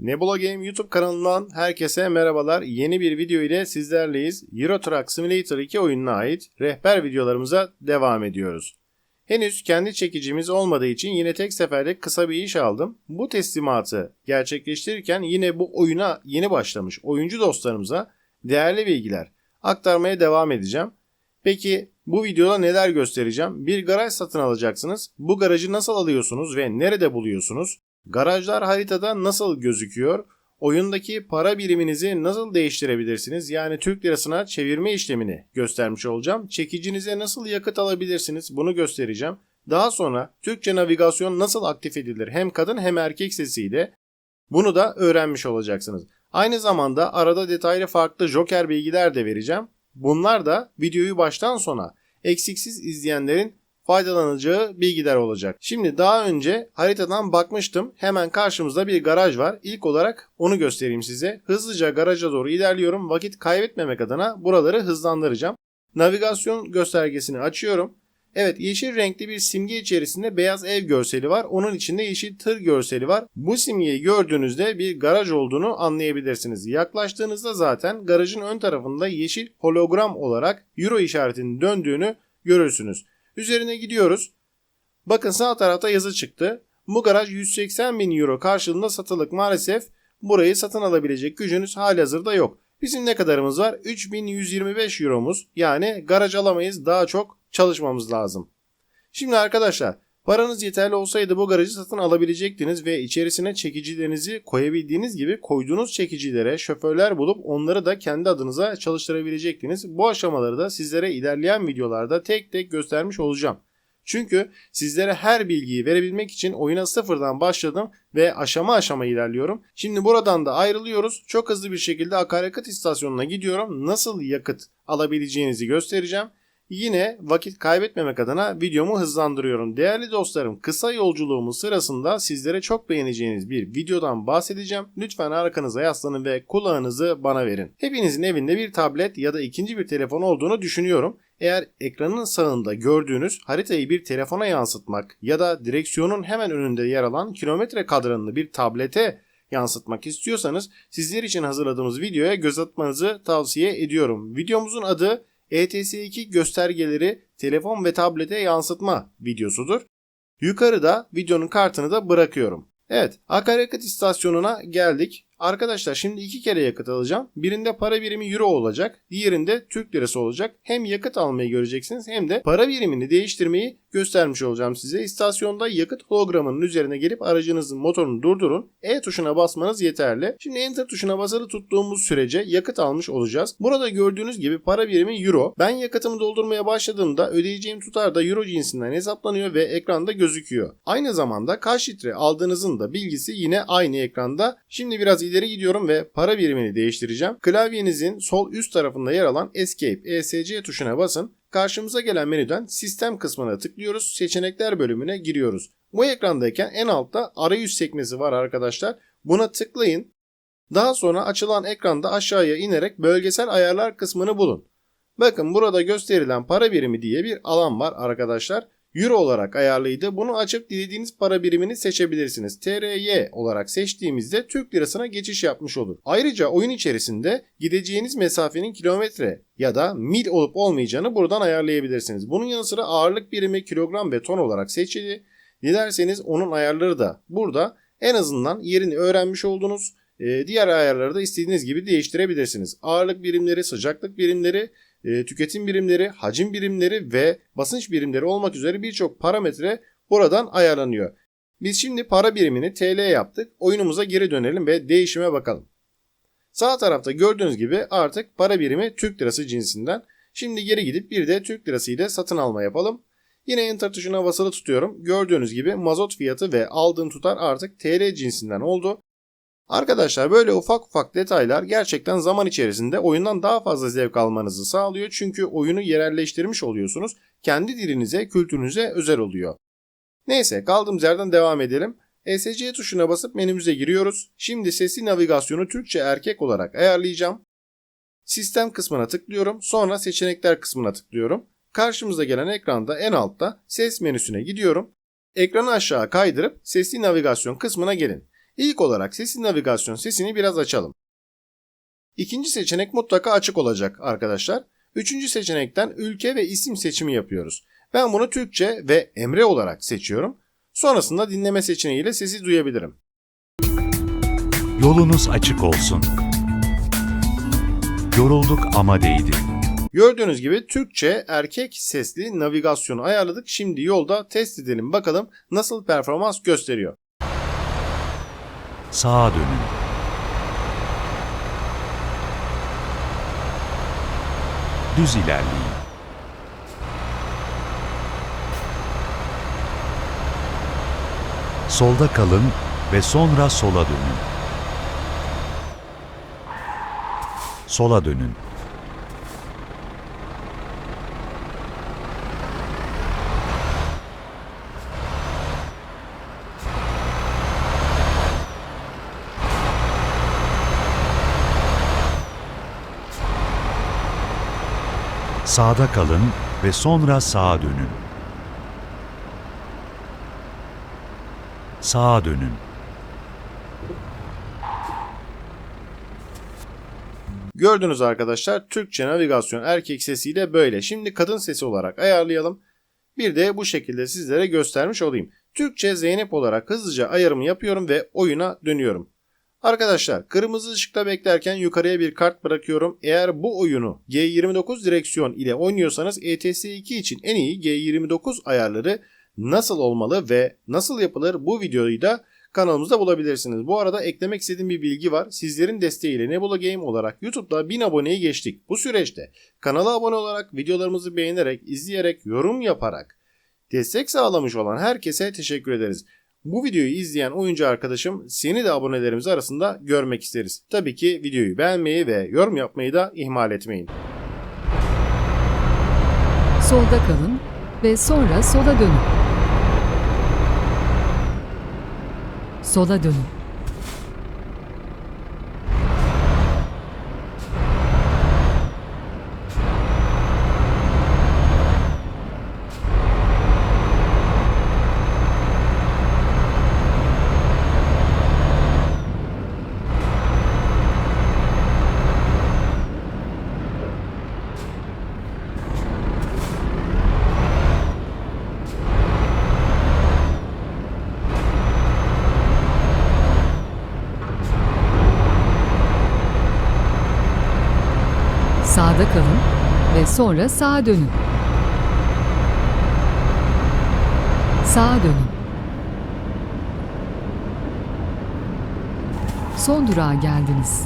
Nebula Game YouTube kanalından herkese merhabalar. Yeni bir video ile sizlerleyiz. Euro Truck Simulator 2 oyununa ait rehber videolarımıza devam ediyoruz. Henüz kendi çekicimiz olmadığı için yine tek seferde kısa bir iş aldım. Bu teslimatı gerçekleştirirken yine bu oyuna yeni başlamış oyuncu dostlarımıza değerli bilgiler aktarmaya devam edeceğim. Peki bu videoda neler göstereceğim? Bir garaj satın alacaksınız. Bu garajı nasıl alıyorsunuz ve nerede buluyorsunuz? Garajlar haritada nasıl gözüküyor? Oyundaki para biriminizi nasıl değiştirebilirsiniz? Yani Türk lirasına çevirme işlemini göstermiş olacağım. Çekicinize nasıl yakıt alabilirsiniz? Bunu göstereceğim. Daha sonra Türkçe navigasyon nasıl aktif edilir? Hem kadın hem erkek sesiyle. Bunu da öğrenmiş olacaksınız. Aynı zamanda arada detaylı farklı joker bilgiler de vereceğim. Bunlar da videoyu baştan sona eksiksiz izleyenlerin faydalanacağı bilgiler olacak. Şimdi daha önce haritadan bakmıştım. Hemen karşımızda bir garaj var. İlk olarak onu göstereyim size. Hızlıca garaja doğru ilerliyorum. Vakit kaybetmemek adına buraları hızlandıracağım. Navigasyon göstergesini açıyorum. Evet yeşil renkli bir simge içerisinde beyaz ev görseli var. Onun içinde yeşil tır görseli var. Bu simgeyi gördüğünüzde bir garaj olduğunu anlayabilirsiniz. Yaklaştığınızda zaten garajın ön tarafında yeşil hologram olarak euro işaretinin döndüğünü görürsünüz. Üzerine gidiyoruz. Bakın sağ tarafta yazı çıktı. Bu garaj 180 bin euro karşılığında satılık maalesef burayı satın alabilecek gücünüz halihazırda yok. Bizim ne kadarımız var? 3125 euromuz. Yani garaj alamayız daha çok çalışmamız lazım. Şimdi arkadaşlar paranız yeterli olsaydı bu garajı satın alabilecektiniz ve içerisine çekicilerinizi koyabildiğiniz gibi koyduğunuz çekicilere şoförler bulup onları da kendi adınıza çalıştırabilecektiniz. Bu aşamaları da sizlere ilerleyen videolarda tek tek göstermiş olacağım. Çünkü sizlere her bilgiyi verebilmek için oyuna sıfırdan başladım ve aşama aşama ilerliyorum. Şimdi buradan da ayrılıyoruz. Çok hızlı bir şekilde akaryakıt istasyonuna gidiyorum. Nasıl yakıt alabileceğinizi göstereceğim. Yine vakit kaybetmemek adına videomu hızlandırıyorum. Değerli dostlarım kısa yolculuğumuz sırasında sizlere çok beğeneceğiniz bir videodan bahsedeceğim. Lütfen arkanıza yaslanın ve kulağınızı bana verin. Hepinizin evinde bir tablet ya da ikinci bir telefon olduğunu düşünüyorum. Eğer ekranın sağında gördüğünüz haritayı bir telefona yansıtmak ya da direksiyonun hemen önünde yer alan kilometre kadranını bir tablete yansıtmak istiyorsanız sizler için hazırladığımız videoya göz atmanızı tavsiye ediyorum. Videomuzun adı ETS2 göstergeleri telefon ve tablete yansıtma videosudur. Yukarıda videonun kartını da bırakıyorum. Evet akaryakıt istasyonuna geldik. Arkadaşlar şimdi iki kere yakıt alacağım. Birinde para birimi euro olacak. Diğerinde Türk lirası olacak. Hem yakıt almayı göreceksiniz hem de para birimini değiştirmeyi göstermiş olacağım size. İstasyonda yakıt hologramının üzerine gelip aracınızın motorunu durdurun. E tuşuna basmanız yeterli. Şimdi enter tuşuna basılı tuttuğumuz sürece yakıt almış olacağız. Burada gördüğünüz gibi para birimi euro. Ben yakıtımı doldurmaya başladığımda ödeyeceğim tutar da euro cinsinden hesaplanıyor ve ekranda gözüküyor. Aynı zamanda kaç litre aldığınızın da bilgisi yine aynı ekranda. Şimdi biraz ileri gidiyorum ve para birimini değiştireceğim. Klavyenizin sol üst tarafında yer alan Escape ESC tuşuna basın. Karşımıza gelen menüden sistem kısmına tıklıyoruz. Seçenekler bölümüne giriyoruz. Bu ekrandayken en altta arayüz sekmesi var arkadaşlar. Buna tıklayın. Daha sonra açılan ekranda aşağıya inerek bölgesel ayarlar kısmını bulun. Bakın burada gösterilen para birimi diye bir alan var arkadaşlar. Euro olarak ayarlıydı. Bunu açıp dilediğiniz para birimini seçebilirsiniz. TRY olarak seçtiğimizde Türk lirasına geçiş yapmış olur. Ayrıca oyun içerisinde gideceğiniz mesafenin kilometre ya da mil olup olmayacağını buradan ayarlayabilirsiniz. Bunun yanı sıra ağırlık birimi kilogram ve ton olarak seçili. Dilerseniz onun ayarları da burada. En azından yerini öğrenmiş oldunuz. Ee, diğer ayarları da istediğiniz gibi değiştirebilirsiniz. Ağırlık birimleri, sıcaklık birimleri, e, tüketim birimleri, hacim birimleri ve basınç birimleri olmak üzere birçok parametre buradan ayarlanıyor. Biz şimdi para birimini TL yaptık. Oyunumuza geri dönelim ve değişime bakalım. Sağ tarafta gördüğünüz gibi artık para birimi Türk lirası cinsinden. Şimdi geri gidip bir de Türk lirası ile satın alma yapalım. Yine enter tuşuna basılı tutuyorum. Gördüğünüz gibi mazot fiyatı ve aldığım tutar artık TL cinsinden oldu. Arkadaşlar böyle ufak ufak detaylar gerçekten zaman içerisinde oyundan daha fazla zevk almanızı sağlıyor. Çünkü oyunu yerelleştirmiş oluyorsunuz. Kendi dilinize, kültürünüze özel oluyor. Neyse kaldığımız yerden devam edelim. ESC tuşuna basıp menümüze giriyoruz. Şimdi sesli navigasyonu Türkçe erkek olarak ayarlayacağım. Sistem kısmına tıklıyorum. Sonra seçenekler kısmına tıklıyorum. Karşımıza gelen ekranda en altta ses menüsüne gidiyorum. Ekranı aşağı kaydırıp sesli navigasyon kısmına gelin. İlk olarak sesli navigasyon sesini biraz açalım. İkinci seçenek mutlaka açık olacak arkadaşlar. Üçüncü seçenekten ülke ve isim seçimi yapıyoruz. Ben bunu Türkçe ve Emre olarak seçiyorum. Sonrasında dinleme seçeneğiyle sesi duyabilirim. Yolunuz açık olsun. Yorulduk ama değdi. Gördüğünüz gibi Türkçe erkek sesli navigasyonu ayarladık. Şimdi yolda test edelim bakalım nasıl performans gösteriyor. Sağa dönün. Düz ilerleyin. Solda kalın ve sonra sola dönün. Sola dönün. Sağda kalın ve sonra sağa dönün. Sağa dönün. Gördünüz arkadaşlar Türkçe navigasyon erkek sesiyle böyle. Şimdi kadın sesi olarak ayarlayalım. Bir de bu şekilde sizlere göstermiş olayım. Türkçe Zeynep olarak hızlıca ayarımı yapıyorum ve oyuna dönüyorum. Arkadaşlar kırmızı ışıkta beklerken yukarıya bir kart bırakıyorum. Eğer bu oyunu G29 direksiyon ile oynuyorsanız ETS2 için en iyi G29 ayarları nasıl olmalı ve nasıl yapılır bu videoyu da kanalımızda bulabilirsiniz. Bu arada eklemek istediğim bir bilgi var. Sizlerin desteğiyle Nebula Game olarak YouTube'da 1000 aboneyi geçtik. Bu süreçte kanala abone olarak, videolarımızı beğenerek, izleyerek, yorum yaparak destek sağlamış olan herkese teşekkür ederiz. Bu videoyu izleyen oyuncu arkadaşım seni de abonelerimiz arasında görmek isteriz. Tabii ki videoyu beğenmeyi ve yorum yapmayı da ihmal etmeyin. Solda kalın ve sonra sola dönün. Sola dönün. Sağda kalın ve sonra sağa dönün. Sağa dönün. Son durağa geldiniz.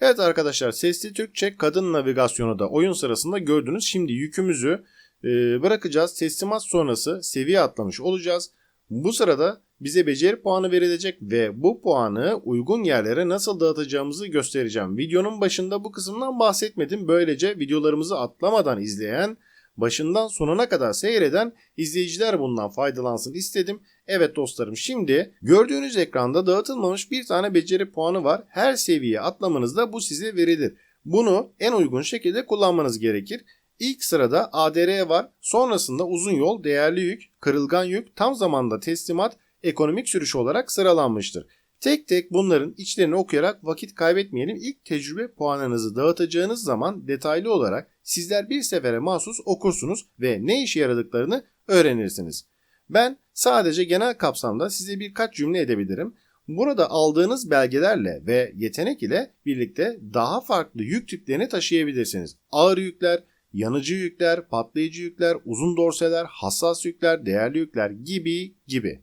Evet arkadaşlar sesli Türkçe kadın navigasyonu da oyun sırasında gördünüz. Şimdi yükümüzü e, bırakacağız. Teslimat sonrası seviye atlamış olacağız. Bu sırada bize beceri puanı verilecek ve bu puanı uygun yerlere nasıl dağıtacağımızı göstereceğim. Videonun başında bu kısımdan bahsetmedim. Böylece videolarımızı atlamadan izleyen, başından sonuna kadar seyreden izleyiciler bundan faydalansın istedim. Evet dostlarım şimdi gördüğünüz ekranda dağıtılmamış bir tane beceri puanı var. Her seviye atlamanızda bu size verilir. Bunu en uygun şekilde kullanmanız gerekir. İlk sırada ADR var. Sonrasında uzun yol, değerli yük, kırılgan yük, tam zamanda teslimat, ekonomik sürüş olarak sıralanmıştır. Tek tek bunların içlerini okuyarak vakit kaybetmeyelim. İlk tecrübe puanınızı dağıtacağınız zaman detaylı olarak sizler bir sefere mahsus okursunuz ve ne işe yaradıklarını öğrenirsiniz. Ben sadece genel kapsamda size birkaç cümle edebilirim. Burada aldığınız belgelerle ve yetenek ile birlikte daha farklı yük tiplerini taşıyabilirsiniz. Ağır yükler, yanıcı yükler, patlayıcı yükler, uzun dorseler, hassas yükler, değerli yükler gibi gibi.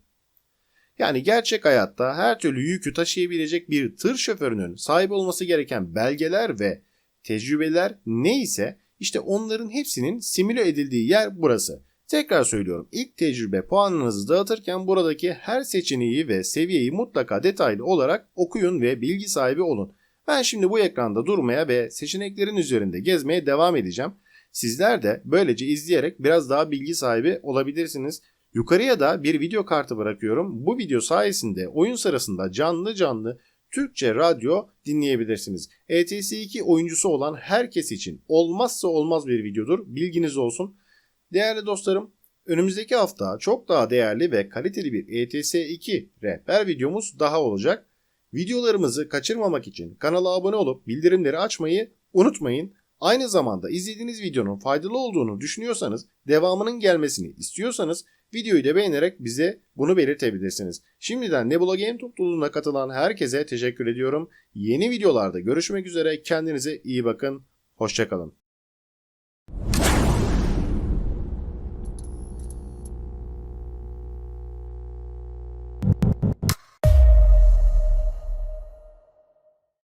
Yani gerçek hayatta her türlü yükü taşıyabilecek bir tır şoförünün sahip olması gereken belgeler ve tecrübeler neyse işte onların hepsinin simüle edildiği yer burası. Tekrar söylüyorum ilk tecrübe puanınızı dağıtırken buradaki her seçeneği ve seviyeyi mutlaka detaylı olarak okuyun ve bilgi sahibi olun. Ben şimdi bu ekranda durmaya ve seçeneklerin üzerinde gezmeye devam edeceğim. Sizler de böylece izleyerek biraz daha bilgi sahibi olabilirsiniz. Yukarıya da bir video kartı bırakıyorum. Bu video sayesinde oyun sırasında canlı canlı Türkçe radyo dinleyebilirsiniz. ETS2 oyuncusu olan herkes için olmazsa olmaz bir videodur. Bilginiz olsun. Değerli dostlarım, önümüzdeki hafta çok daha değerli ve kaliteli bir ETS2 rehber videomuz daha olacak. Videolarımızı kaçırmamak için kanala abone olup bildirimleri açmayı unutmayın. Aynı zamanda izlediğiniz videonun faydalı olduğunu düşünüyorsanız, devamının gelmesini istiyorsanız Videoyu da beğenerek bize bunu belirtebilirsiniz. Şimdiden Nebula Game topluluğuna katılan herkese teşekkür ediyorum. Yeni videolarda görüşmek üzere. Kendinize iyi bakın. Hoşçakalın.